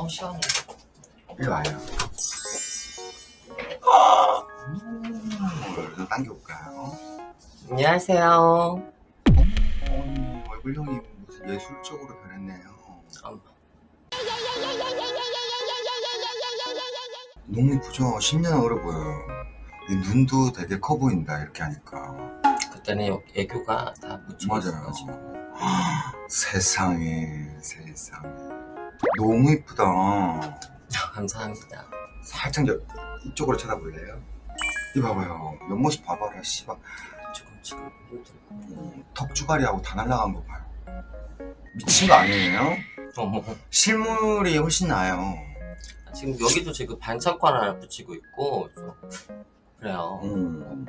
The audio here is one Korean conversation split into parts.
어 시원해. 이리 와요. 음, 좀 당겨볼까요? 안녕하세요. 언니 얼굴형이 무슨 예술적으로 변했네요. 어머. 이쁘죠? 10년 어려 보여요. 이 눈도 되게 커 보인다 이렇게 하니까. 그때는 여- 애교가 다 묻혀 맞아요. 있어가지고. 세상에 세상에 너무 이쁘다. 감사합니다. 살짝 여, 이쪽으로 쳐다볼래요? 이 봐봐요. 옆모습 봐봐라 씨발. 지금 지금 힘들어. 음, 턱주가리하고 다 날라간 거 봐요. 미친 거 아니에요? 어머. 실물이 훨씬 나아요. 지금 여기도 지금 반창고 하나 붙이고 있고 좀 그래요. 음.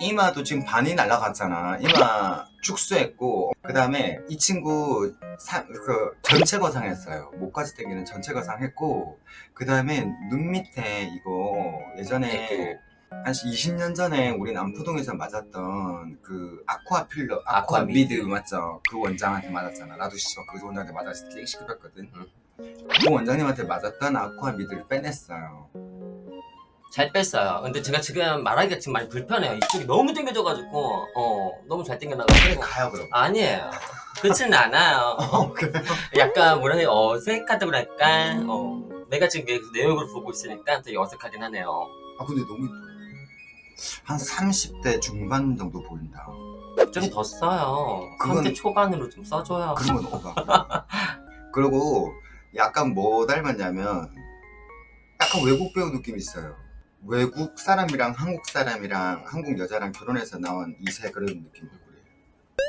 이마도 지금 반이 날라갔잖아. 이마 축소했고, 그 다음에 이 친구 사- 그 전체 거상했어요. 목까지 당기는 전체 거상했고, 그 다음에 눈 밑에 이거 예전에. 한 20년 전에 우리 남포동에서 맞았던 그 아쿠아 필러, 아쿠아 아쿠아 미드. 미드 맞죠? 그 원장한테 맞았잖아. 나도 씨발 그 원장한테 맞았을 때 시급했거든. 응. 그 원장님한테 맞았던 아쿠아 미드를 빼냈어요. 잘 뺐어요. 근데 제가 지금 말하기가 지금 많이 불편해요. 이쪽이 너무 당겨져가지고 어 너무 잘 당겨나가지고 가요 그럼. 아니에요. 그렇지는 않아요. 어, 그래. 약간 뭐라 해야 어색하다고 할까? 어 내가 지금 내, 내 얼굴을 보고 있으니까 되게 어색하긴 하네요. 아 근데 너무 이뻐요. 한 30대 중반 정도 보인다. 좀 더 써요. 그건- 30대 초반으로 좀 써줘요. 그런 건 오바. 그리고 약간 뭐 닮았냐면 약간 외국 배우 느낌 있어요. 외국 사람이랑 한국 사람이랑 한국 여자랑 결혼해서 나온 이세 그런 느낌 얼굴이에요.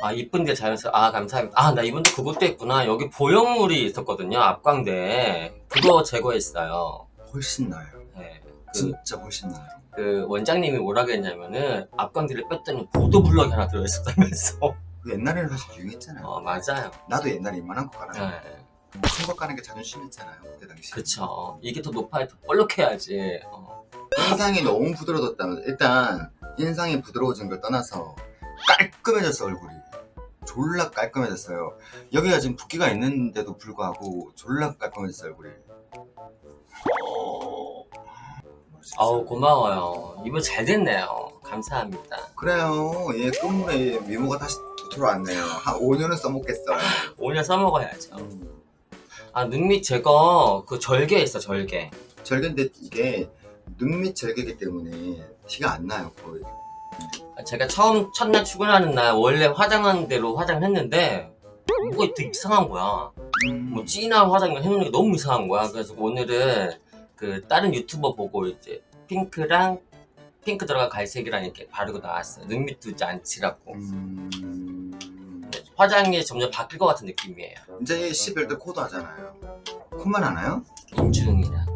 아 이쁜데 자연스러 아 감사합니다. 아 나 이번에 그것도 했구나. 여기 보형물이 있었거든요. 앞광대에 그거 제거했어요. 훨씬 나아요. 네. 그, 진짜 훨씬 나아요. 그 원장님이 뭐라 그랬냐면은 앞광대를 뺐더니 보도블럭이 하나 들어있었다면서. 그 옛날에는 사실 유행했잖아요. 어 맞아요. 나도 옛날에 이만한 거. 네. 큰거 까는 게 자존심이었잖아요. 그때 당시. 그쵸. 이게 더 높아야 더 볼록해야지. 어. 인상이 너무 부드러워졌다면 일단 인상이 부드러워진 걸 떠나서 깔끔해졌어 얼굴이 졸라 깔끔해졌어요 여기가 지금 붓기가 있는데도 불구하고 졸라 깔끔해졌어 얼굴이. 아우 고마워요. 이번 잘 됐네요. 감사합니다. 그래요 얘 끝물에 미모가 다시 돌아왔네요 한 5년은 써먹겠어요 5년 써먹어야죠. 아 눈밑 제거 그 절개 있어 절개. 절개인데 이게 눈밑 절개기 때문에 티가 안 나요 거의 제가 처음 첫날 출근하는 날 원래 화장한 대로 화장을 했는데 뭐가 되게 이상한 거야. 음, 뭐 진한 화장을 해놓는 게 너무 이상한 거야. 그래서 오늘은 그 다른 유튜버 보고 이제 핑크랑 핑크 들어가 갈색이랑 이렇게 바르고 나왔어요. 눈밑도 이제 안 칠하고 음... 화장이 점점 바뀔 것 같은 느낌이에요. 이제 11대 코도 하잖아요 콧만 하나요? 인중이랑.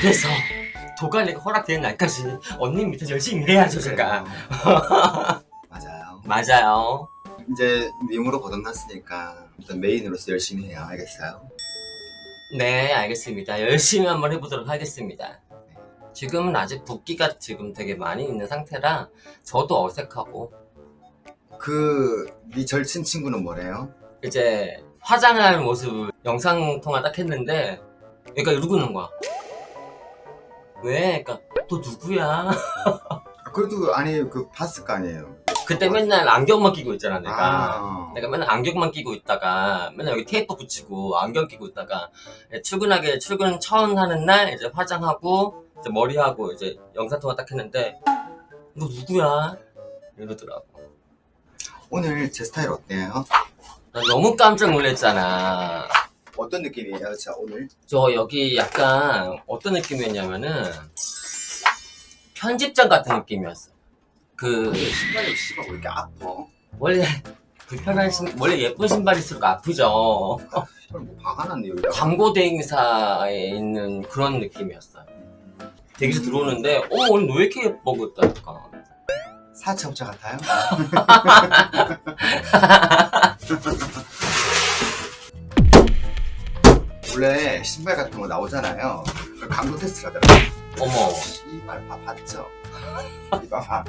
그래서 도가니가 허락되는 날까지 언니 밑에 서 열심히 일해야죠 제가. 맞아요. 맞아요. 이제 미모로 거듭났으니까 일단 메인으로서 열심히 해요. 알겠어요? 네, 알겠습니다. 열심히 한번 해보도록 하겠습니다. 지금은 아직 붓기가 지금 되게 많이 있는 상태라 저도 어색하고 그, 네 절친 친구는 뭐래요? 이제 화장할 모습 영상 통화 딱 했는데 얘가 이러고 있는 거야. 왜? 그러니까 또 누구야? 아, 그래도 아니 그 봤을 거 아니에요. 그때 맨날 안경만 끼고 있잖아 내가. 아, 내가 맨날 안경만 끼고 있다가 맨날 여기 테이프 붙이고 안경 끼고 있다가 출근하게 출근 처음 하는 날 이제 화장하고 이제 머리하고 이제 영상 통화 딱 했는데 너 누구야? 이러더라고. 오늘 제 스타일 어때요? 나 너무 깜짝 놀랐잖아. 어떤 느낌이에요? 자 오늘 저 여기 약간 어떤 느낌이었냐면은 편집장 같은 느낌이었어. 그 신발이 씨발 왜 이렇게 아파? 원래 불편한 신 원래 예쁜 신발일수록 아프죠. 뭐 박아놨네 여기다. 광고 대행사에 있는 그런 느낌이었어요. 대기실 들어오는데 어 오늘 너왜 이렇게 예뻐 그랬다니까. 사채업자 같아요? 원래 신발 같은 거 나오잖아요. 그 강도 테스트를 하더라고요. 어머 씨발 봐 봤죠? 이 봐 봐.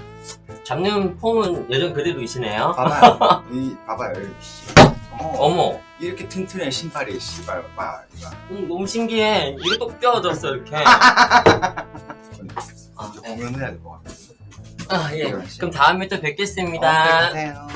잡는 폼은 예전 그대로이시네요. 봐봐요. 이 봐봐요. 여기. 씨. 어, 어, 어머 이렇게 튼튼해 신발이 씨발 봐 이거. 음, 너무 신기해 이게 또 뼈어졌어 이렇게 아, 아, 네. 공연해야 될 것 같아. 아, 예. 그럼 다음에 또 뵙겠습니다 어, 네, 가세요.